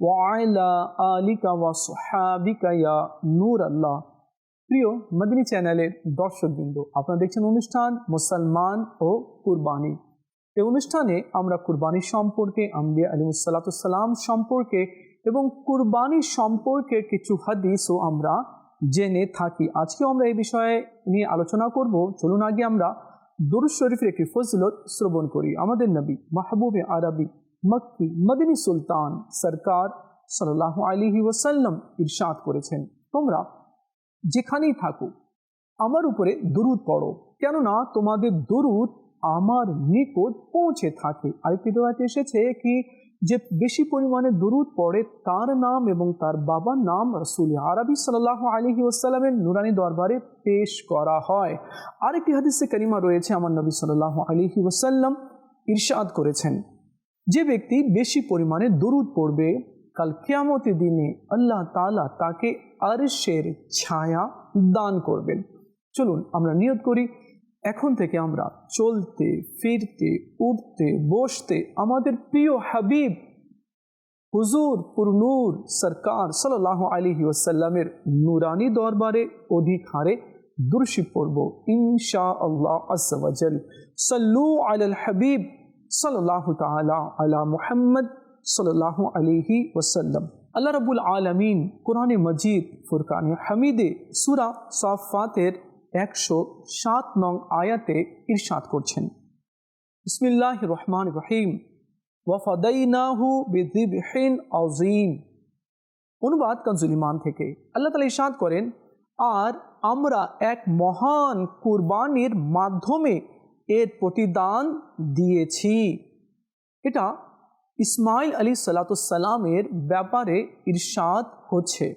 ওয়াইলা আলিকা ওয়া সোহাবিকা ইয়া নূর আল্লাহ প্রিয় মদিনী চ্যানেলের দর্শকবৃন্দ, আপনারা দেখছেন অনুষ্ঠান মুসলমান ও কুরবানি। এই অনুষ্ঠানে আমরা কুরবানি সম্পর্কে, আম্বিয়া আলিমুসাল্লাতুসাল্লাম সম্পর্কে এবং কুরবানি সম্পর্কে কিছু হাদিসও আমরা জেনে থাকি। আজকে আমরা এই বিষয়ে নিয়ে আলোচনা করব। চলুন আগে আমরা দুরু শরীফের একটি ফজলত শ্রবণ করি। আমাদের নবী মাহবুবে আরবি মক্কি মদিনী সুলতান সরকার সাল্লাহ আলিহি ওসাল্লাম ইরশাদ করেছেন। তোমরা যেখানেই থাকো, আমার উপরে দরুদ পড়ো, কেননা তোমাদের দরুদ আমার নিকট পৌঁছে থাকে। আরেকটি দোয়াতে এসেছে কি, যে বেশি পরিমাণে দরুদ পড়ে তার নাম এবং তার বাবার নাম রসুল আরবি সাল্লাহ আলহি ওসাল্লামের নুরানি দরবারে পেশ করা হয়। আরেকটি হাদিসে করিমা রয়েছে, আমার নবী সাল্লাহ আলহি ওসাল্লাম ইরশাদ করেছেন। যে ব্যক্তি বেশি পরিমাণে দরুদ পড়বে, কাল কেয়ামতের দিনে আল্লাহ তালা তাকে আরশের ছায়া দান করবেন। চলুন আমরা নিয়ত করি, এখন থেকে আমরা চলতে, ফিরতে, উঠতে, বসতে আমাদের প্রিয় হাবিব, হুজুর, পুরনুর, সরকার সাল্লাহ আলহি ওসাল্লামের নুরানি দরবারে অধিক হারে দুর্শি পড়ব ইনশা আল্লাহ আসওয়াজল সাল্লু আল হাবিব। সাল্লাহ তালা আলা মুহাম্মদ সাল্লাহ আলিহি ওসাল্লাম আল্লাহ রবুল আলমিন কোরআনে মজিদ ফুরকানে হামিদে সুরা সাফাতের একশো সাত নং আয়াতে ইরশাদ করছেন ইসমিল্লাহ রহমান রহিম ওয়াফাদাইনাহু বিদিবহিন আজিম অনুবাদ কনজুলিমান থেকে আল্লাহ তালা ইরশাদ করেন আর আমরা এক মহান কুরবানির মাধ্যমে এর প্রতিদান দিয়েছি। এটা ইসমাইল আলী সালাতামের ব্যাপারে ইরশাদ হচ্ছে।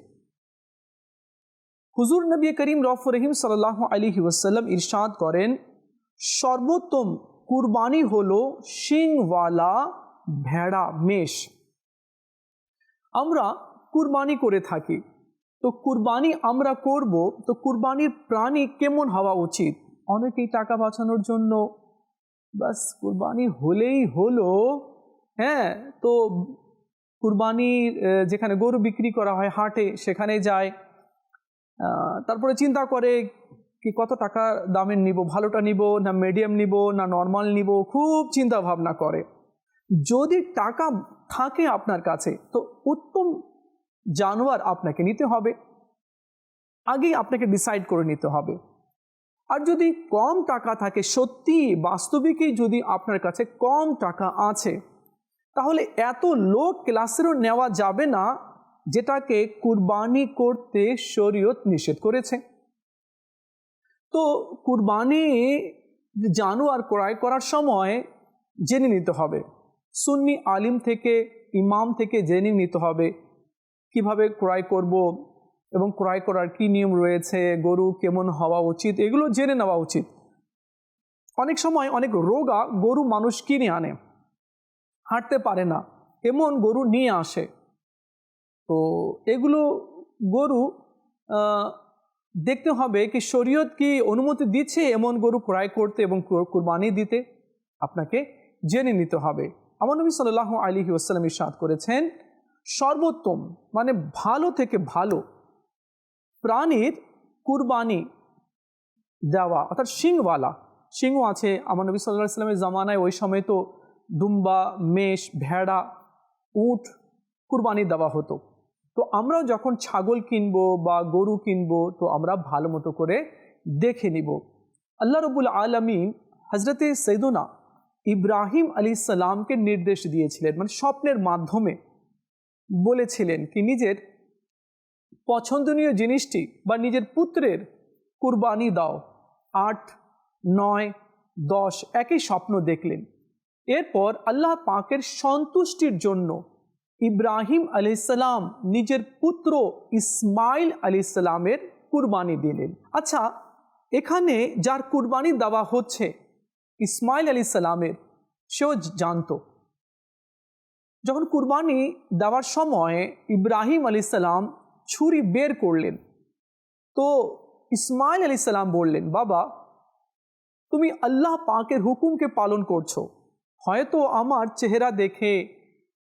হুজুর নবী করিম রফ রহিম সাল্লাহ আলী ওসাল্লাম ইরশাদ করেন, সর্বোত্তম কুরবানি হলো শিংওয়ালা ভেড়া, মেষ। আমরা কুরবানি করে থাকি। তো কুরবানি আমরা করব, তো কুরবানির প্রাণী কেমন হওয়া উচিত? অনেকেই টাকা বাঁচানোর জন্য বাস কুরবানি হলেই হলো হ্যাঁ? তো কুরবানির যেখানে গরু বিক্রি করা হয় হাটে, সেখানে যায়। তারপরে চিন্তা করে কি কত টাকা দামের নিব, ভালোটা নিব না মিডিয়াম নিব, না নর্মাল নিব, খুব চিন্তা ভাবনা করে। যদি টাকা থাকে আপনার কাছে, তো উত্তম জানোয়ার আপনাকে নিতে হবে। আগেই আপনাকে ডিসাইড করে নিতে হবে। আর যদি কম টাকা থাকে, সত্যি বাস্তবিকই যদি আপনার কাছে কম টাকা আছে, তাহলে এত লো ক্লাসেরও নেওয়া যাবে না যেটাকে কুরবানি করতে শরীয়ত নিষেধ করেছে। তো কুরবানি জানোয়ার ক্রয় করার সময় জেনে নিতে হবে। সুন্নি আলিম থেকে, ইমাম থেকে জেনে নিতে হবে, কীভাবে ক্রয় করব এবং ক্রয় করার কি নিয়ম রয়েছে, গরু কেমন হওয়া উচিত, এগুলো জেনে নেওয়া উচিত। অনেক সময় অনেক রোগা গরু মানুষ কিনে আনে, হাঁটতে পারে না, এমন গরু নিয়ে আসে। তো এগুলো গরু দেখতে হবে কি শরীয়ত কি অনুমতি দিচ্ছে এমন গরু ক্রয় করতে এবং কুরবানি দিতে? আপনাকে জেনে নিতে হবে। আমার নবী সাল্লাহ আলী ওসালাম ইসাদ করেছেন, সর্বোত্তম মানে ভালো থেকে ভালো প্রাণীর কুরবানি দেওয়া, অর্থাৎ শিংওয়ালা। শিংও আছে, আমার নবী সাল্লাহ সাল্লামের জামানায় ওই সময় তো দুম্বা, মেষ, ভেড়া, উট কুরবানি দেওয়া হতো। তো আমরাও যখন ছাগল কিনবো বা গরু কিনবো, তো আমরা ভালো মতো করে দেখে নিব। আল্লাহ রবুল আলমিন হজরতে সৈদুনা ইব্রাহিম আলী সালামকে নির্দেশ দিয়েছিলেন মানে স্বপ্নের মাধ্যমে বলেছিলেন কি, নিজের পছন্দনীয় জিনিসটি বা নিজের পুত্রের কুরবানি দাও। আট, নয়, দশ, একই স্বপ্ন দেখলেন। এরপর আল্লাহ পাকের সন্তুষ্টির জন্য ইব্রাহিম আলাইসাল্লাম নিজের পুত্র ইসমাইল আলাইসাল্লামের কুরবানি দিলেন। আচ্ছা এখানে যার কুরবানি দেওয়া হচ্ছে ইসমাইল আলী সালামের সেও জানতো। যখন কুরবানি দেওয়ার সময় ইব্রাহিম আলী ছুরি বের করলেন। তো ইসমাইল আলী সালাম বললেন, বাবা, তুমি আল্লাহ পাকের হুকুমকে পালন করছ। হয়তো আমার চেহারা দেখে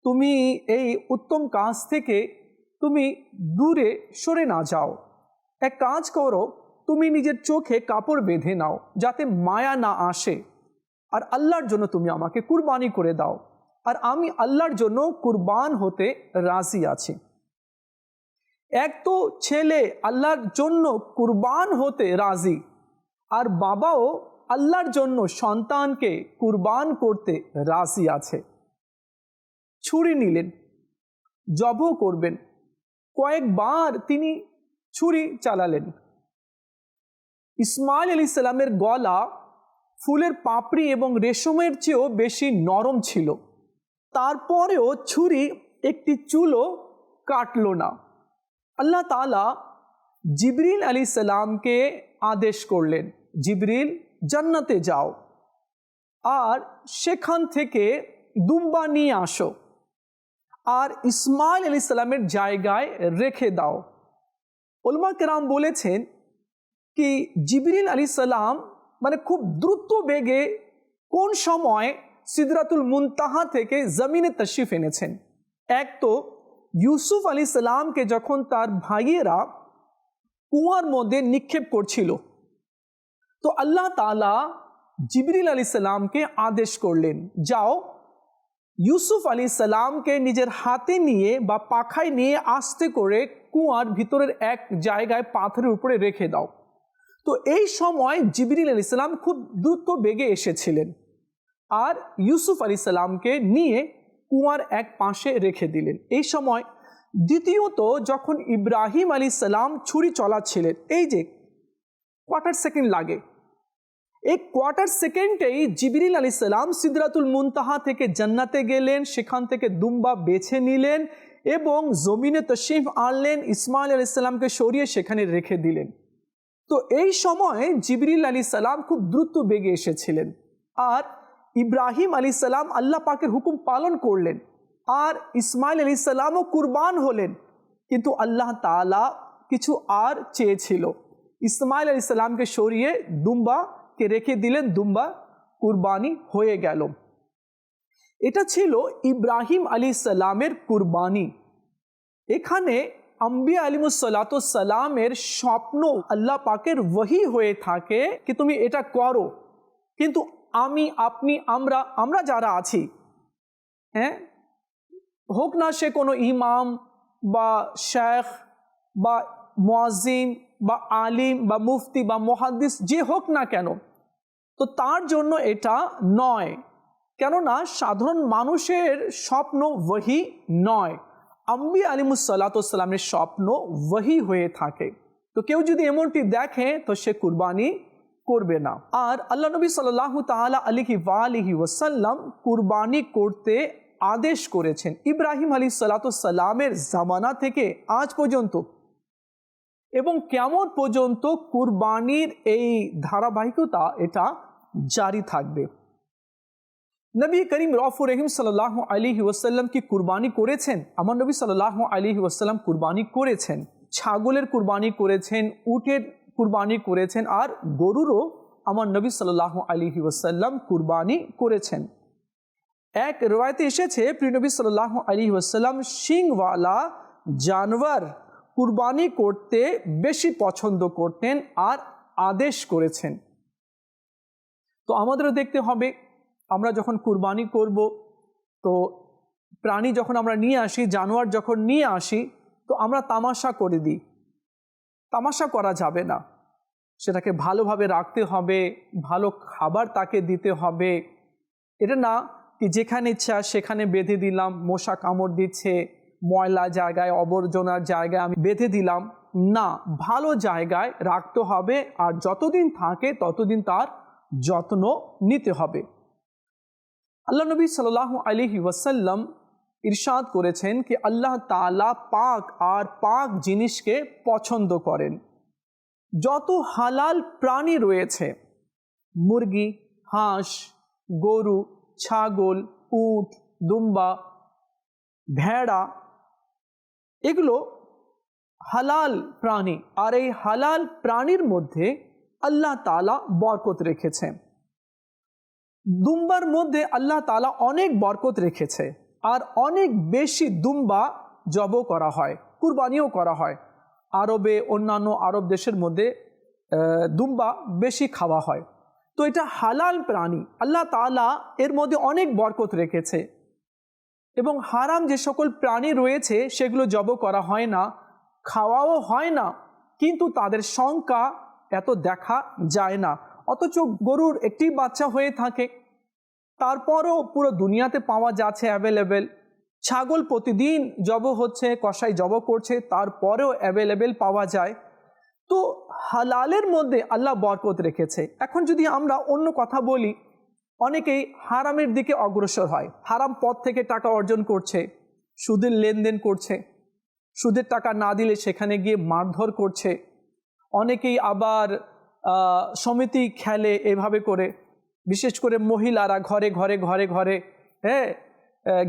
তুমি এই উত্তম কাজ থেকে তুমি দূরে সরে না যাও। এক কাজ করো, তুমি নিজের চোখে কাপড় বেঁধে নাও, যাতে মায়া না আসে। আর আল্লাহর জন্য তুমি আমাকে কুরবানি করে দাও। আর আমি আল্লাহর জন্য কুরবান হতে রাজি আছি। এক তো ছেলে আল্লাহর জন্য কুরবান হতে রাজি, আর বাবাও আল্লাহর জন্য সন্তানকে কুরবান করতে রাজি আছে। ছুরি নিলেন জব করবেন। কয়েকবার তিনি ছুরি চালালেন। ইসমাইল আলী সালামের গলা ফুলের পাপড়ি এবং রেশমের চেয়েও বেশি নরম ছিল। তারপরেও ছুরি একটি চুলও কাটল না। আল্লাহ তালা জিবরিল আলী সালামকে আদেশ করলেন, জিবরিল, জান্নাতে যাও। আর সেখান থেকে দুম্বা নিয়ে আসো। আর ইসমাইল আলী সালামের জায়গায় রেখে দাও। ওলমা কেরাম বলেছেন কি, জিবরিল আলী সালাম মানে খুব দ্রুত বেগে কোন সময় সিদরাতুল মুনতাহা থেকে জমিনে তশরিফ এনেছেন? এক তো ইউসুফ আলী সালামকে যখন তার ভাইয়েরা কুয়ার মধ্যে নিক্ষেপ করছিল, তো আল্লাহ তালা জিবরিল আলী সালামকে আদেশ করলেন, যাও, ইউসুফ আলী সালামকে নিজের হাতে নিয়ে বা পাখায় নিয়ে আস্তে করে কুয়ার ভিতরের এক জায়গায় পাথরের উপরে রেখে দাও। তো এই সময় জিবরিল আলী সালাম খুব দ্রুত বেগে এসেছিলেন। আর ইউসুফ আলী সালামকে নিয়ে কুয়ার এক পাশে রেখে দিলেন। এই সময় দ্বিতীয়ত যখন ইব্রাহিম আলী সালাম ছুরি চলাচ্ছিলেন, এই যে কোয়ার্টার সেকেন্ড লাগে। এই কোয়ার্টার সেকেন্ডেই জিবরিল আলী সালাম সিদরাতুল মুনতাহা থেকে জান্নাতে গেলেন, সেখান থেকে দুম্বা বেছে নিলেন এবং জমিনে তশিফ আনলেন, ইসমাইল আলী সাল্লামকে সরিয়ে সেখানে রেখে দিলেন। তো এই সময় জিবরিল আলী সালাম খুব দ্রুত বেগে এসেছিলেন। আর ইব্রাহিম আলী সালাম আল্লাহ পাকের হুকুম পালন করলেন। আর ইসমাইল আলী সালামও কুরবান হলেন। কিন্তু আল্লাহ তালা কিছু আর চেয়েছিল। ইসমাইল আলী সালামকে সরিয়ে দুম্বাকে রেখে দিলেন, দুম্বা কুরবানি হয়ে গেল। এটা ছিল ইব্রাহিম আলী সালামের কুরবানি। এখানে আম্বিয়া আলিমুসাল্লাত সালামের স্বপ্ন আল্লাহ পাকের ওহি হয়ে থাকে কি তুমি এটা করো। কিন্তু আমি, আপনি, আমরা আমরা যারা আছি হ্যাঁ? হোক না সে কোনো ইমাম বা শেখ বা মোয়াজিন বা আলিম বা মুফতি বা মহাদ্দিস, যে হোক না কেন, তো তার জন্য এটা নয়। কেননা সাধারণ মানুষের স্বপ্ন ওহি নয়। আম্বি আলিমুসাল্লাতামের স্বপ্ন ওহি হয়ে থাকে। তো কেউ যদি এমনটি দেখে, তো সে কুরবানি করবে না। আর আল্লাহ নবী সাল্লাহ তালা আলিহি ওয়ালিহি ওসাল্লাম কুরবানি করতে আদেশ করেছেন। ইব্রাহিম আলী সাল্লাতামের জামানা থেকে আজ পর্যন্ত এবং কেমন পর্যন্ত কুরবানির এই ধারাবাহিকতা এটা জারি থাকবে। নবী করিম রফুর রহিম সাল্লাহ আলী ওসাল্লাম কি কুরবানি করেছেন? আমার নবী সাল্লাহ আলী ওসাল্লাম কুরবানি করেছেন। ছাগলের কুরবানি করেছেন, উটের কুরবানি করেছেন আর গরুরও আমার নবী সাল্লাহ আলী ওসাল্লাম কুরবানি করেছেন। এক রয়েতে এসেছে প্রিনবী সাল্লাহ আলী ওসাল্লাম শিংওয়ালা জানোয়ার কুরবানি করতে বেশি পছন্দ করতেন আর আদেশ করেছেন। তো আমাদেরও দেখতে হবে, আমরা যখন কুরবানি করব, তো প্রাণী যখন আমরা নিয়ে আসি, জানোয়ার যখন নিয়ে আসি, তো আমরা তামাশা করে দিই। তামাশা করা যাবে না। সেটাকে ভালোভাবে রাখতে হবে, ভালো খাবার তাকে দিতে হবে। এটা না কি যেখানে ইচ্ছা সেখানে বেঁধে দিলাম, মশা কামড় দিচ্ছে, ময়লা জায়গায় আবর্জনার জায়গায় আমি বেঁধে দিলাম। না, ভালো জায়গায় রাখতে হবে আর যতদিন থাকে ততদিন তার যত্ন নিতে হবে। আল্লাহ নবী সাল্লাহ আলহি ওয়াসাল্লাম ইরশাদ করেছেন কি আল্লাহ তালা পাক আর পাক জিনিসকে পছন্দ করেন। যত হালাল প্রাণী রয়েছে, মুরগি, হাঁস, গরু, ছাগল, উট, দুম্বা, ভেড়া, এগুলো হালাল প্রাণী আর এই হালাল প্রাণীর মধ্যে আল্লাহ তালা বরকত রেখেছে। দুম্বার মধ্যে আল্লাহ তালা অনেক বরকত রেখেছে। আর অনেক বেশি দুম্বা জব করা হয়, কুরবানিও করা হয়। আরবে, অন্যান্য আরব দেশের মধ্যে দুম্বা বেশি খাওয়া হয়। তো এটা হালাল প্রাণী। আল্লাহ তালা এর মধ্যে অনেক বরকত রেখেছে। এবং হারাম যে সকল প্রাণী রয়েছে, সেগুলো জব করা হয় না, খাওয়াও হয় না। কিন্তু তাদের সংখ্যা এত দেখা যায় না। অথচ গরুর একটি বাচ্চা হয়ে থাকে তারপরও পুরো দুনিয়াতে পাওয়া যাচ্ছে অ্যাভেলেবেল ছাগল প্রতিদিন জব হচ্ছে কষাই জব করছে, তারপরেও অ্যাভেলেবেল পাওয়া যায়। তো হালালের মধ্যে আল্লাহ বরকত রেখেছে। এখন যদি আমরা অন্য কথা বলি, অনেকেই হারামের দিকে অগ্রসর হয়। হারাম পথ থেকে টাকা অর্জন করছে, সুদের লেনদেন করছে, সুদের টাকা না দিলে সেখানে গিয়ে মারধর করছে। অনেকেই আবার সমিতি খেলে এভাবে করে। বিশেষ করে মহিলারা ঘরে ঘরে ঘরে ঘরে হ্যাঁ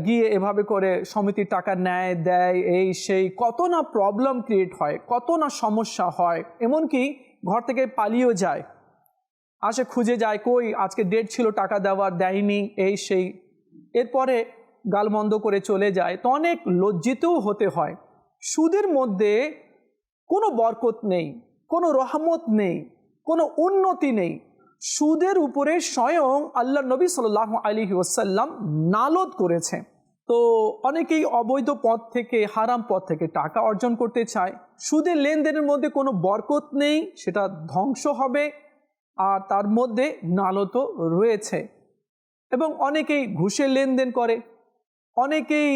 গিয়ে এভাবে করে সমিতির টাকা নেয়, দেয়, এই, সেই, কত না প্রবলেম ক্রিয়েট হয়, কত না সমস্যা হয়, এমনকি ঘর থেকে পালিয়েও যায়। আসে খুঁজে যায়, কই, আজকে ডেট ছিল টাকা দেওয়ার, দেয়নি, এই, সেই। এরপরে গালমন্দ করে চলে যায়। তো অনেক লজ্জিতও হতে হয়। সুদের মধ্যে কোনো বরকত নেই, কোনো রহমত নেই, কোনো উন্নতি নেই। সুদের উপরে স্বয়ং আল্লাহ নবী সাল্লাহ আলী ওসাল্লাম নালদ করেছে। তো অনেকেই অবৈধ পথ থেকে, হারাম পথ থেকে টাকা অর্জন করতে চায়। সুদের লেনদেনের মধ্যে কোনো বরকত নেই, সেটা ধ্বংস হবে আর তার মধ্যে নালত রয়েছে। এবং অনেকেই ঘুষের লেনদেন করে, অনেকেই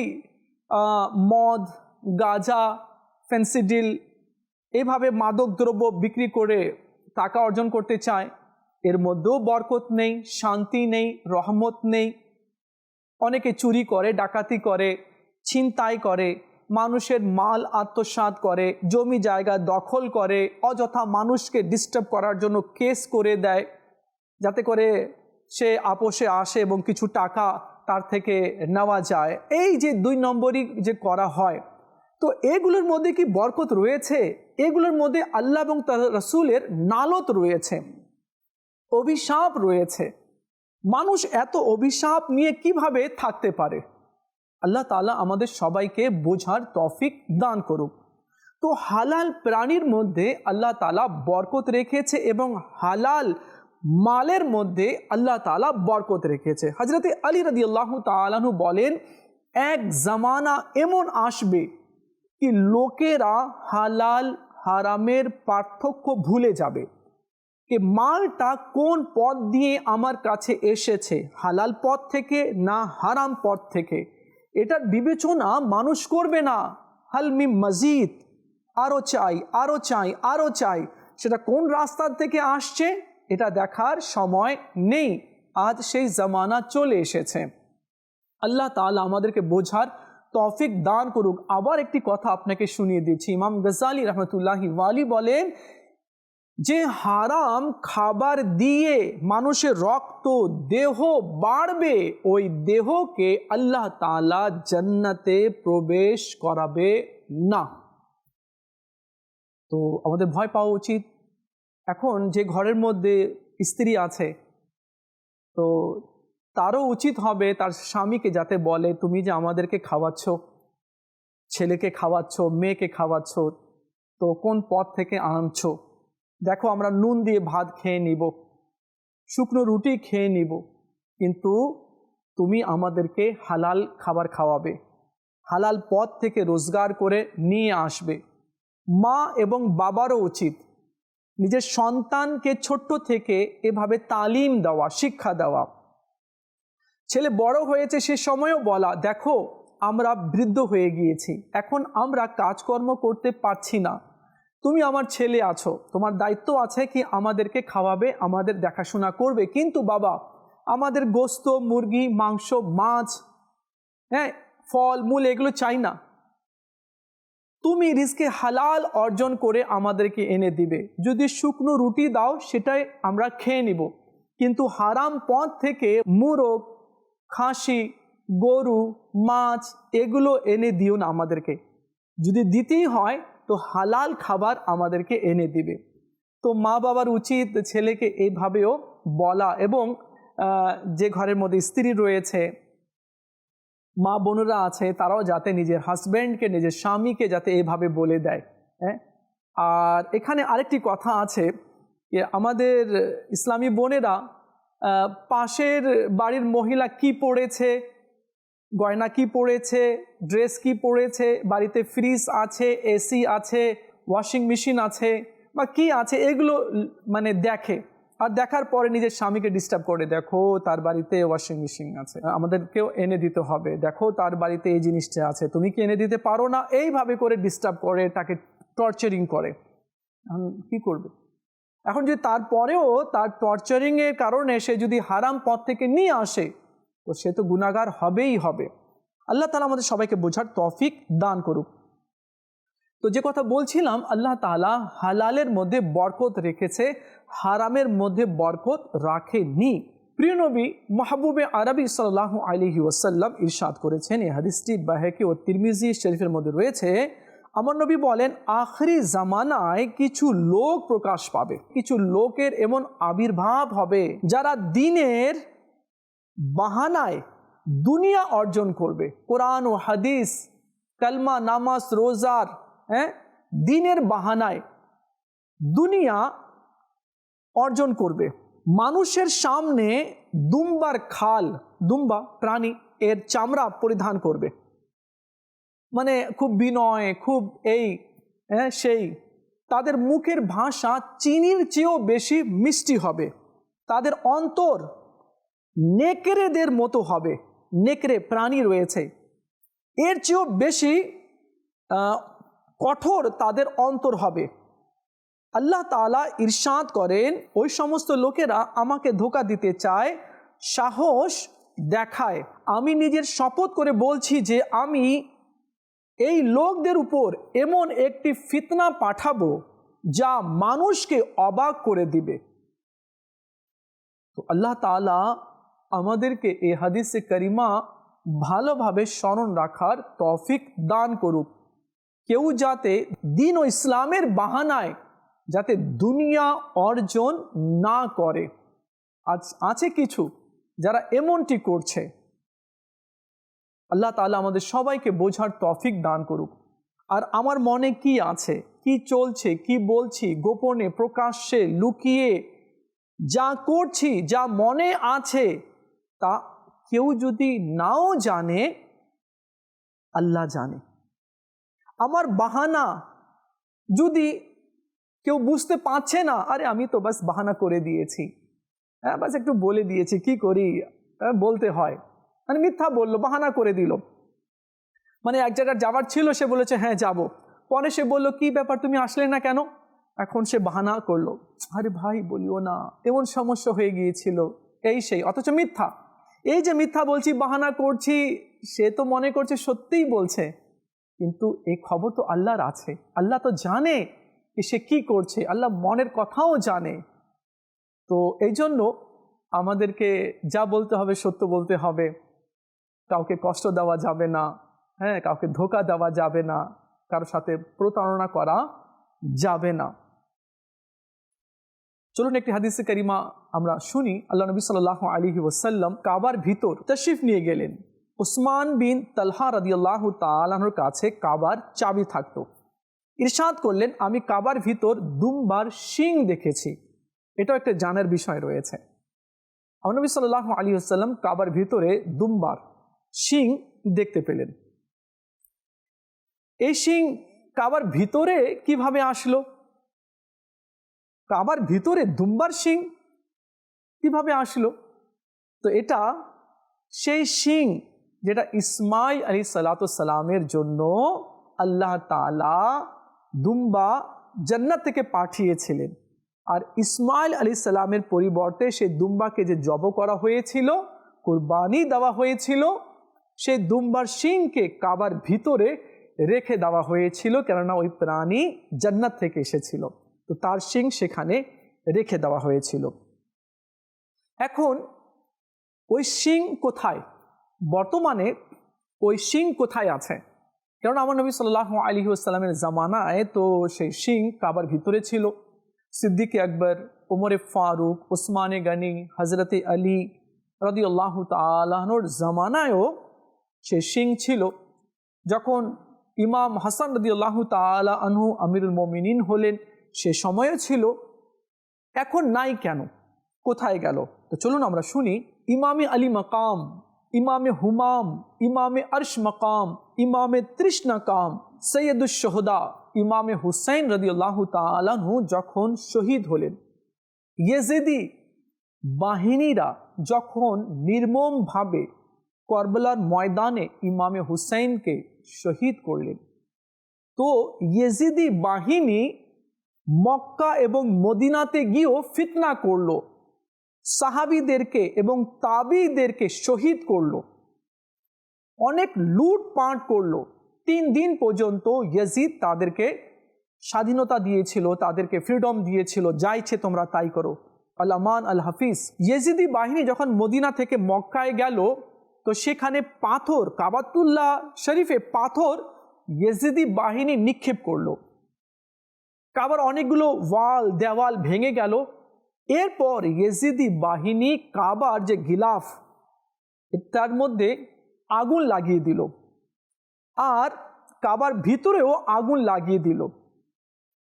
মদ, গাঁজা, ফেন্সিডিল এভাবে মাদক দ্রব্য বিক্রি করে টাকা অর্জন করতে চায়। এর মধ্যেও বরকত নেই, শান্তি নেই, রহমত নেই। অনেকে চুরি করে, ডাকাতি করে, ছিনতাই করে, মানুষের মাল আত্মসাত করে, জমি জায়গা দখল করে, অযথা মানুষকে ডিস্টার্ব করার জন্য কেস করে দেয়, যাতে করে সে আপোষে আসে এবং কিছু টাকা তার থেকে নেওয়া যায়। এই যে দুই নম্বরই যে করা হয়, তো এগুলোর মধ্যে কি বরকত রয়েছে? এগুলোর মধ্যে আল্লাহ এবং তার রসুলের নালত রয়েছে। অভিশাপ রয়েছে। মানুষ এত অভিশাপ নিয়ে কীভাবে থাকতে পারে? আল্লাহ তালা আমাদের সবাইকে বোঝার তফিক দান করুক। তো হালাল প্রাণীর মধ্যে আল্লাহ তালা বরকত রেখেছে এবং হালাল মালের মধ্যে আল্লাহ তালা বরকত রেখেছে। হজরত আলী রদি আল্লাহ তালাহু বলেন, এক জামানা এমন আসবে কি লোকেরা হালাল, হারামের পার্থক্য ভুলে যাবে। যে মালটা কোন পথ দিয়ে আমার কাছে এসেছে হালাল পথ থেকে না হারাম পথ থেকে এটার বিবেচনা মানুষ করবে না হালমি মজিদ আরও চাই আরও চাই আরও চাই সেটা কোন রাস্তার থেকে আসছে এটা দেখার সময় নেই আজ সেই জামানা চলে এসেছে আল্লাহ তালা আমাদেরকে বোঝার তফিক দান করুক। আবার একটি কথা আপনাকে শুনিয়ে দিচ্ছি। ইমাম গজালি রহমতুল্লাহি ওয়ালি বলেন যে হারাম খাবার দিয়ে মানুষের রক্ত, দেহ বাড়বে, ওই দেহকে আল্লাহ তালা জান্নাতে প্রবেশ করাবে না। তো আমাদের ভয় পাওয়া উচিত। এখন যে ঘরের মধ্যে স্ত্রী আছে, তো তারও উচিত হবে তার স্বামীকে যাতে বলে, তুমি যে আমাদেরকে খাওয়াচ্ছ, ছেলেকে খাওয়াচ্ছ, মেয়েকে খাওয়াচ্ছ, তো কোন পথ থেকে আনছো? দেখো আমরা নুন দিয়ে ভাত খেয়ে নিব, শুকনো রুটি খেয়ে নিব, কিন্তু তুমি আমাদেরকে হালাল খাবার খাওয়াবে, হালাল পথ থেকে রোজগার করে নিয়ে আসবে। মা এবং বাবারও উচিত, নিজের সন্তানকে ছোট্ট থেকে এভাবে তালিম দেওয়া, শিক্ষা দেওয়া। ছেলে বড় হয়েছে সে সময়ও বলা, দেখো, আমরা বৃদ্ধ হয়ে গিয়েছি, এখন আমরা কাজকর্ম করতে পারছি না। তুমি আমার ছেলে আছো। তোমার দায়িত্ব আছে কি আমাদেরকে খাওয়াবে, আমাদের দেখাশোনা করবে। কিন্তু বাবা, আমাদের গোস্ত, মুরগি, মাংস, মাছ হ্যাঁ ফল, মূল এগুলো চাই না। তুমি রিস্কে হালাল অর্জন করে আমাদেরকে এনে দিবে। যদি শুকনো রুটি দাও, সেটাই আমরা খেয়ে নিব। কিন্তু হারাম পথ থেকে মুরগ, খাসি, গরু, মাছ, এগুলো এনে দিও না আমাদেরকে। যদি দিতেই হয় তো হালাল খাবার আমাদেরকে এনে দিবে। তো মা বাবার উচিত ছেলেকে এইভাবেও বলা এবং যে ঘরের মধ্যে স্ত্রী রয়েছে, মা বোনরা আছে, তারাও যাতে নিজের হাজব্যান্ডকে নিজের স্বামীকে যাতে এইভাবে বলে দেয় হ্যাঁ? আর এখানে আরেকটি কথা আছে যে আমাদের ইসলামী বোনেরা পাশের বাড়ির মহিলা কি পড়েছে গয়না কি পড়েছে ড্রেস কি পড়েছে বাড়িতে ফ্রিজ আছে এসি আছে ওয়াশিং মেশিন আছে বা কি আছে, এগুলো মানে দেখে। আর দেখার পরে নিজের স্বামীকে ডিস্টার্ব করে, দেখো, তার বাড়িতে ওয়াশিং মেশিন আছে। আমাদেরকেও এনে দিতে হবে, দেখো, তার বাড়িতে এই জিনিসটা আছে, তুমি কি এনে দিতে পারো না? এইভাবে করে ডিস্টার্ব করে, তাকে টর্চারিং করে। কি করবে? এখন যদি তারপরেও তার টর্চারিংয়ের কারণে সে যদি হারাম পথ থেকে নিয়ে আসে তো সে তো গুণাগার হবেই হবে। আল্লাহ তালা আমাদের সবাইকে বোঝার তফিক দান করুক। তো যে কথা বলছিলাম, আল্লাহ তালা হালালের মধ্যে বরকত রেখেছে, হারামের মধ্যে বরকত রাখেনি প্রিয় নবী মাহবুবে আরবি সাল্লাহ আলহি ওসাল্লাম ইরশাদ করেছেন। এই হাদিসটি বাহেকে ও তিরমিজি শরীফের মধ্যে রয়েছে। আমার নবী বলেন, আখরি জামানায় কিছু লোক প্রকাশ পাবে। কিছু লোকের এমন আবির্ভাব হবে যারা দিনের বাহানায় দুনিয়া অর্জন করবে। কোরআন ও হাদিস, কালমা, নামাজ, রোজার হ্যাঁ দিনের বাহানায় দুনিয়া অর্জন করবে। মানুষের সামনে দুম্বার খাল, দুম্বা প্রাণী এর চামড়া পরিধান করবে। মানে খুব বিনয়, খুব এই হ্যাঁ সেই। তাদের মুখের ভাষা চিনির চেয়েও বেশি মিষ্টি হবে। তাদের অন্তর নেকড়েদের মতো হবে, নেকড়ে প্রাণী রয়েছে। এর চেয়েও বেশি কঠোর তাদের অন্তর হবে। আল্লাহ তাআলা ইরশাদ করেন, ওই সমস্ত লোকেরা আমাকে ধোকা দিতে চায়, সাহস দেখায়। আমি নিজের শপথ করে বলছি যে আমি এই লোকদের উপর এমন একটি ফিতনা পাঠাবো, যা মানুষকে অবাক করে দিবে। তো আল্লাহ তাআলা আমাদেরকে এই হাদিসে করিমা ভালোভাবে স্মরণ রাখার তৌফিক দান করুক। কেউ যাতে দিন ও ইসলামের বাহানায় যাতে দুনিয়া অর্জন না করে। আজ আছে কিছু যারা এমনটি করছে। আল্লাহ তাআলা আমাদের সবাইকে বোঝার তফিক দান করুক। আর আমার মনে কি আছে, কি চলছে, কি বলছি, গোপনে প্রকাশ্যে লুকিয়ে যা করছি, যা মনে আছে তা কেউ যদি নাও জানে আল্লাহ জানে আমার বাহানা যদি কেউ বুঝতে পারছে না আরে আমি তো বাস বাহানা করে দিয়েছি হ্যাঁ বাস একটু বলে দিয়েছি কি করি বলতে হয় মানে মিথ্যা বলল বাহানা করে দিল মানে এক জায়গায় যাওয়ার ছিল সে বলেছে হ্যাঁ যাব পরে সে বলল কি ব্যাপার তুমি আসলে না কেন এখন সে বাহানা করল। আরে ভাই, বলিও না, এমন সমস্যা হয়ে গিয়েছিল। এই সেই, অথচ মিথ্যা। এই যে মিথ্যা বলছি, বাহানা করছি, সে তো মনে করছে সত্যিই বলছে। কিন্তু এই খবর তো আল্লাহর আছে। আল্লাহ তো জানে যে সে কি করছে। আল্লাহ মনের কথাও জানে। তো এই জন্য আমাদেরকে যা বলতে হবে, সত্য বলতে হবে। কাউকে কষ্ট দেওয়া যাবে না হ্যাঁ কাউকে ধোকা দেওয়া যাবে না কারোর সাথে প্রতারণা করা যাবে না। চলুন একটি হাদিসে কারিমা আমরা শুনি। আল্লাহ নবী সাল্লাহ আলী ওসাল্লাম কাবার ভিতর তশরিফ নিয়ে গেলেন। উসমান বিন তালহা রাদিয়াল্লাহ তালাহর কাছে কাবার চাবি থাকতো। ইরশাদ করলেন, আমি কাবার ভিতর দুমবার শিং দেখেছি। এটাও একটা জানার বিষয় রয়েছে। নবী সাল্লাহ আলী আসাল্লাম কাবার ভিতরে দুমবার শিং দেখতে পেলেন। এই শিং কাবার ভিতরে কীভাবে আসলো? কাবার ভিতরে দুম্বার শিং কীভাবে আসলো? তো এটা সেই শিং যেটা ইসমাইল আলী সালাতামের জন্য আল্লাহ তালা দুম্বা জান্নাত থেকে পাঠিয়েছিলেন। আর ইসমাইল আলী সালামের পরিবর্তে সেই দুম্বাকে যে জব করা হয়েছিল, কোরবানি দেওয়া হয়েছিল, সেই দুম্বার সিংকে কাবার ভিতরে রেখে দেওয়া হয়েছিল, কেননা ওই প্রাণী জান্নাত থেকে এসেছিল। তো তার শিং সেখানে রেখে দেওয়া হয়েছিল। এখন ওই শিং কোথায়? বর্তমানে ওই শিং কোথায় আছে? কারণ আমার নবী সাল্লাহ আলী আসসালামের জামানায় তো সেই শিং কাবার ভিতরে ছিল। সিদ্দিক আকবর ওমরে ফারুক ওসমানে গানি হজরতে আলী রদি আল্লাহ তালাহনোর জামানায়ও সে শিং ছিল। যখন ইমাম হাসান রদি আল্লাহ তালা আনহু আমিরুল মমিনিন হলেন সে সময়ও ছিল, এখন নাই কেন? কোথায় গেল? তো চলুন আমরা শুনি, ইমামে আলী মকাম, ইমামে হুমাম, ইমামে আরশ মকাম, ইমামে তৃষ্ণাকাম সৈয়দুশহদা ইমামে হুসাইন রদিউল্লাহ তালাহু যখন শহীদ হলেন। ইয়েজেদি বাহিনীরা যখন নির্মমভাবে করবলার ময়দানে ইমামে হুসাইনকে শহীদ করলেন, তো ইয়েজিদি বাহিনী মক্কা এবং মদিনাতে গিয়েও ফিতনা করল। সাহাবিদেরকে এবং তাবিদেরকে শহীদ করল। অনেক লুটপাট করল। তিন দিন পর্যন্ত ইয়াজিদ তাদেরকে স্বাধীনতা দিয়েছিল, তাদেরকে ফ্রিডম দিয়েছিল, যা ইচ্ছে তোমরা তাই করো। আল্লামান আল হাফিজ। ইয়েজিদি বাহিনী যখন মদিনা থেকে মক্কায় গেল, তো সেখানে পাথর, কাবাতুল্লাহ শরীফে পাথর ইয়েজিদি বাহিনী নিক্ষেপ করল। কাবার অনেকগুলো ওয়াল, দেওয়াল ভেঙে গেল। এরপর ইয়েজিদি বাহিনী কাবার যে গিলাফ, তার মধ্যে আগুন লাগিয়ে দিল। আর কাবার ভিতরেও আগুন লাগিয়ে দিল।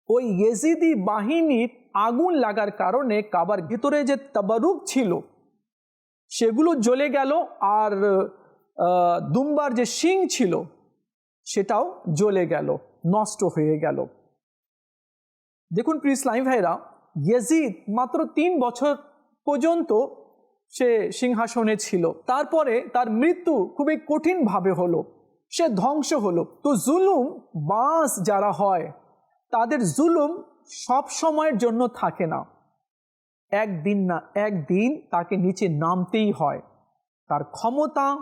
ওই ইয়েজিদি বাহিনীর আগুন লাগার কারণে কাবার ভিতরে যে তাবারুক ছিল, সেগুলো জ্বলে গেল আর দুম্বার যে শিং ছিল, সেটাও জ্বলে গেল, নষ্ট হয়ে গেল। দেখুন প্রিয় ইসলামী ভাইরা ইয়েজিদ মাত্র তিন বছর পর্যন্ত সে সিংহাসনে ছিল। তারপরে তার মৃত্যু খুবই কঠিনভাবে হলো। সে ধ্বংস হলো। তো জুলুম, বাঁশ যারা হয়, তাদের জুলুম সব সময়ের জন্য থাকে না। একদিন না একদিন তাকে নিচে নামতেই হয়। তার ক্ষমতা,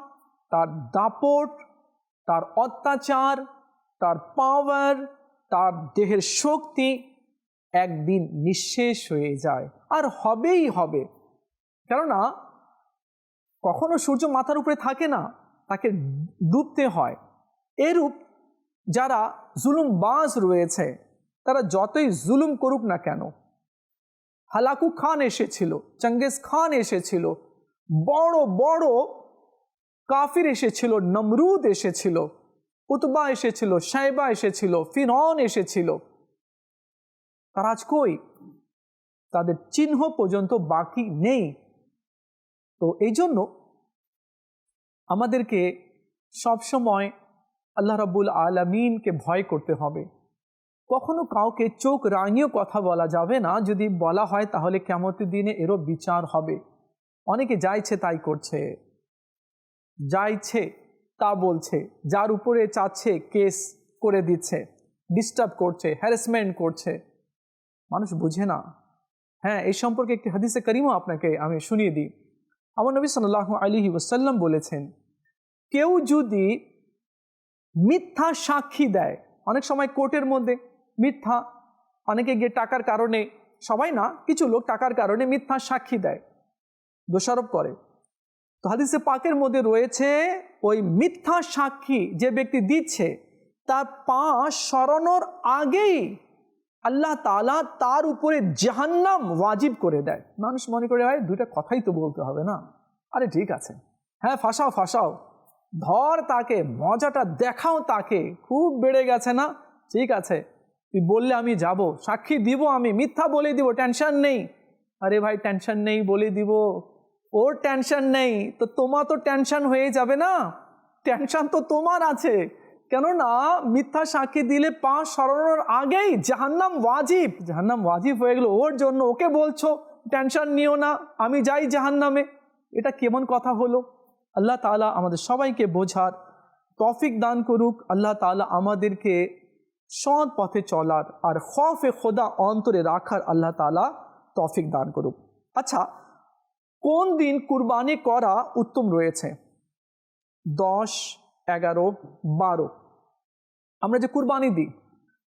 তার দাপট, তার অত্যাচার, তার পাওয়ার তার দেহের শক্তি একদিন নিঃশেষ হয়ে যায়। আর হবেই হবে। কেননা, কখনো সূর্য মাথার উপরে থাকে না, তাকে ডুবতে হয়। এরূপ যারা জুলুম বাজ রয়েছে, তারা যতই জুলুম করুক না কেন। হালাকু খান এসেছিল, চঙ্গেজ খান এসেছিল, বড় বড় কাফির এসেছিল, নমরুদ এসেছিল, উতবা এসেছিল সাইবা এসেছিল ফিনন এসেছিল। তারা আজ কই? তাদের চিহ্ন পর্যন্ত বাকি নেই। তো এই জন্য আমাদেরকে সবসময় আল্লাহ রাবুল আলমিনকে ভয় করতে হবে। কখনো কাউকে চোখ রাঙিয়েও কথা বলা যাবে না। যদি বলা হয় তাহলে কেমতের দিনে এরও বিচার হবে। অনেকে যা ইচ্ছে তাই করছে। যাইছে, তা বলছে। যার উপরে চাচ্ছে, কেস করে দিচ্ছে। ডিস্টার্ব করছে হ্যারাসমেন্ট করছে। মানুষ বুঝে না। হ্যাঁ এই সম্পর্কে একটি হাদিসে করিমও আপনাকে আমি শুনিয়ে দিই। আমার নবী সাল্লাহ আলী ওসাল্লাম বলেছেন, কেউ যদি মিথ্যা সাক্ষী দেয়, অনেক সময় কোর্টের মধ্যে মিথ্যা, অনেকে গিয়ে টাকার কারণে, সবাই না, কিছু লোক টাকার কারণে মিথ্যা সাক্ষী দেয়, দোষারোপ করে। তো হাদিসে পাকের মধ্যে রয়েছে, ওই মিথ্যা সাক্ষী যে ব্যক্তি দিচ্ছে, তার পা সরানোর আগেই আল্লাহ তালা তার উপরে জাহান্নাম ওয়াজিব করে দেয়। মানুষ মনে করে ভাই দুইটা কথাই তো বলতে হবে না। আরে, ঠিক আছে। হ্যাঁ ফাঁসাও ফাঁসাও। ধর তাকে, মজাটা দেখাও তাকে। খুব বেড়ে গেছে না? ঠিক আছে। তুই বললে আমি যাব। সাক্ষী দিব আমি। মিথ্যা বলে দিব, টেনশন নেই। আরে ভাই, টেনশন নেই বলে দিব। ওর টেনশন নেই। তো তোমার তো টেনশন হয়ে যাবে না। টেনশন তো তোমার আছে। কেননা মিথ্যা সাক্ষী দিলে পা সরানোর আগেই জাহান্নাম ওয়াজিব। জাহান্নাম ওয়াজিব হয়ে গেলো ওর জন্য ওকে বলছো, টেনশন নিও না, আমি যাই জাহান্নামে। এটা কেমন কথা হলো? আল্লাহ তালা আমাদের সবাইকে বোঝার তফিক দান করুক। আল্লাহ তালা আমাদেরকে সৎ পথে চলার আর খফে খোদা অন্তরে রাখার আল্লাহ তালা তফিক দান করুক। আচ্ছা কোন দিন কুরবানি করা উত্তম রয়েছে? দশ এগারো, বারো। আমরা যে কুরবানি দিই,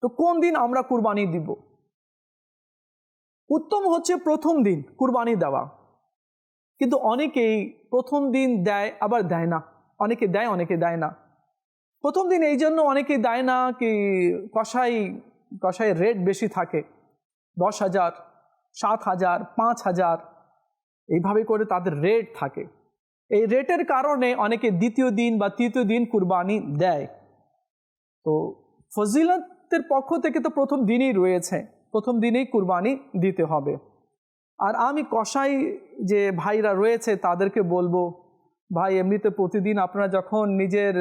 তো কোন দিন আমরা কুরবানি দিব? উত্তম হচ্ছে প্রথম দিন কুরবানি দেওয়া। কিন্তু অনেকেই প্রথম দিন দেয়, আবার দেয় না। অনেকে দেয় অনেকে দেয় না। প্রথম দিন এই জন্য অনেকে দেয় না কি কষাই, কষাইয়ের রেট বেশি থাকে। দশ হাজার, সাত হাজার, পাঁচ হাজার, এইভাবে করে তাদের রেট থাকে। এই রেটের কারণে অনেকে দ্বিতীয় দিন বা তৃতীয় দিন কুরবানি দেয়। তো ফজিলতের পক্ষ থেকে তো প্রথম দিনই রয়েছে, প্রথম দিনেই কুরবানি দিতে হবে। আর আমি কষাই যে ভাইরা রয়েছে তাদেরকে বলব, ভাই, এমনিতে প্রতিদিন আপনারা যখন নিজের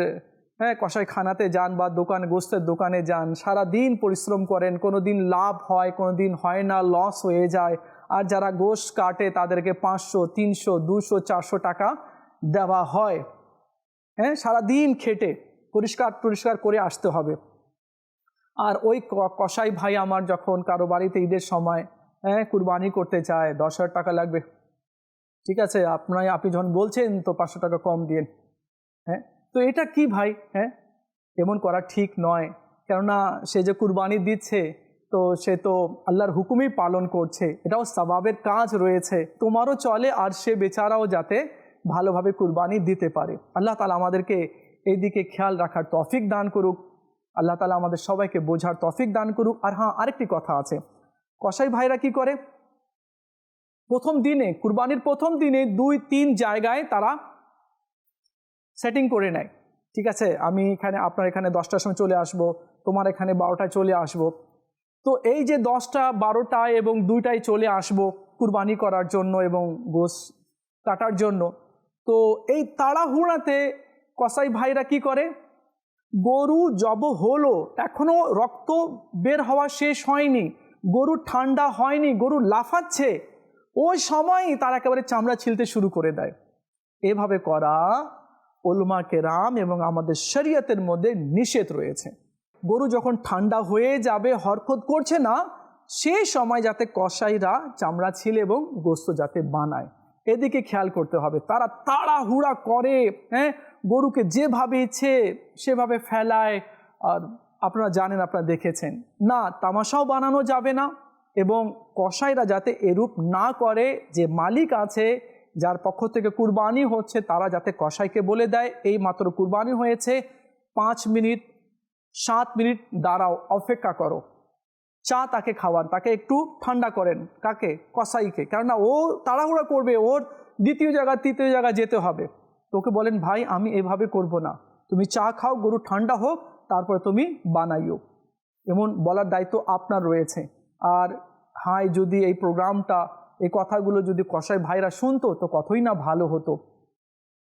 হ্যাঁ কষাই খানাতে যান বা দোকান, গোস্তের দোকানে যান, সারা দিন পরিশ্রম করেন, কোনো দিন লাভ হয়, কোনো দিন হয় না, লস হয়ে যায়, আর যারা গোশ কাটে তাদেরকে পাঁচশো, তিনশো, দুশো, চারশো টাকা দেওয়া হয়। হ্যাঁ সারাদিন খেটে পরিষ্কার পরিষ্কার করে আসতে হবে। আর ওই কষাই ভাই আমার যখন কারও বাড়িতে ঈদের সময় হ্যাঁ কুরবানি করতে চায়, দশ হাজার টাকা লাগবে। ঠিক আছে আপনার আপনি যখন বলছেন, তো পাঁচশো টাকা কম দিন হ্যাঁ তো এটা কি ভাই? হ্যাঁ এমন করা ঠিক নয়। কেননা সে যে কুরবানি দিচ্ছে, তো সে তো আল্লাহর হুকুমই পালন করছে। এটাও স্বভাবের কাজ রয়েছে। তোমারও চলে আর সে বেচারাও যাতে ভালোভাবে কুরবানি দিতে পারে। আল্লাহ তালা আমাদেরকে এই দিকে খেয়াল রাখার তফিক দান করুক। আল্লাহ তালা আমাদের সবাইকে বোঝার তফিক দান করুক। আর হ্যাঁ আরেকটি কথা আছে। কসাই ভাইরা কি করে? প্রথম দিনে, কুরবানির প্রথম দিনে দুই, তিন জায়গায় তারা সেটিং করে নেয়। ঠিক আছে? আমি এখানে, আপনার এখানে দশটার সময় চলে আসব, তোমার এখানে বারোটায় চলে আসব। তো এই যে দশটা, বারোটায় এবং দুইটায় চলে আসব কুরবানি করার জন্য এবং গোস কাটার জন্য তো এই তাড়াহুড়াতে কসাই ভাইরা কি করে? গরু জব হলো, এখনও রক্ত বের হওয়া শেষ হয়নি, গরু ঠান্ডা হয়নি, গরু লাফাচ্ছে, ওই সময়ই তারা একেবারে চামড়া ছিলতে শুরু করে দেয়। এভাবে করা ওলমা কেরাম এবং আমাদের শরীয়তের মধ্যে নিষেধ রয়েছে। গরু যখন ঠান্ডা হয়ে যাবে, হরকত করছে না সেই সময় যাতে কসাইরা চামড়া ছিল এবং গোস্ত যাতে বানায়। এদিকে খেয়াল করতে হবে। তারা তাড়াহুড়া করে হ্যাঁ গরুকে যেভাবে ইচ্ছে সেভাবে ফেলায়। আর আপনারা জানেন, আপনারা দেখেছেন। না, তামাশাও বানানো যাবে না এবং কসাইরা যাতে এরূপ না করে যে মালিক আছে, যার পক্ষ থেকে কুরবানি হচ্ছে, তারা যাতে কসাইকে বলে দেয়, এই মাত্র কুরবানি হয়েছে। পাঁচ মিনিট, সাত মিনিট দাঁড়াও, অপেক্ষা করো। চা তাকে খাওয়ান, তাকে একটু ঠান্ডা করেন, কাকে? কসাইকে। কেননা ও তাড়াহুড়া করবে, ওর দ্বিতীয় জায়গা, তৃতীয় জায়গা যেতে হবে। তোকে বলেন, ভাই, আমি এভাবে করব না। তুমি চা খাও, গরু ঠান্ডা হোক, তারপরে তুমি বানাইও। এমন বলার দায়িত্ব আপনার রয়েছে। আর হাই, যদি এই প্রোগ্রামটা, এই কথাগুলো যদি কষাই ভাইরা শুনতো, তো কতই না ভালো হতো।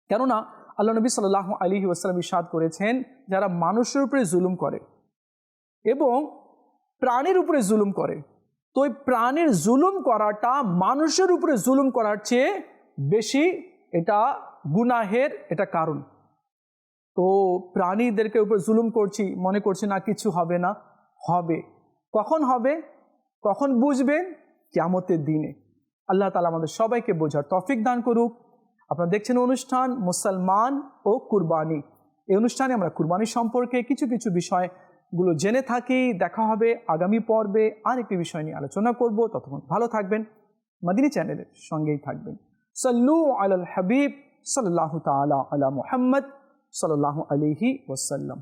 কেননা, আল্লাহ নবী সাল্লাহ আলী ওসালাম ইসাদ করেছেন, যারা মানুষের উপরে জুলুম করে। এবং প্রাণীর উপরে জুলুম করে। তো ওই প্রাণীর জুলুম করাটা মানুষের উপরে জুলুম করার চেয়ে বেশি এটা গুনাহের এটা কারণ। তো প্রাণীদেরকে উপর জুলুম করছি, মনে করছি না কিছু হবে না, হবে। কখন হবে? কখন বুঝবেন? কেমতের দিনে। আল্লাহ তালা আমাদের সবাইকে বোঝার তফিক দান করুক। আপনারা দেখছেন অনুষ্ঠান মুসলমান ও কুরবানি। এই অনুষ্ঠানে আমরা কুরবানি সম্পর্কে কিছু কিছু বিষয়গুলো জেনে থাকি, দেখা হবে আগামী পর্বে আর একটি বিষয় নিয়ে আলোচনা করব। ততক্ষণ ভালো থাকবেন, মাদিনী চ্যানেলের সঙ্গেই থাকবেন। সাল্লু আল হাবিব সাল্লাহ তালা আলা মুহাম্মদ সাল্লাহ আলিহি ওসাল্লাম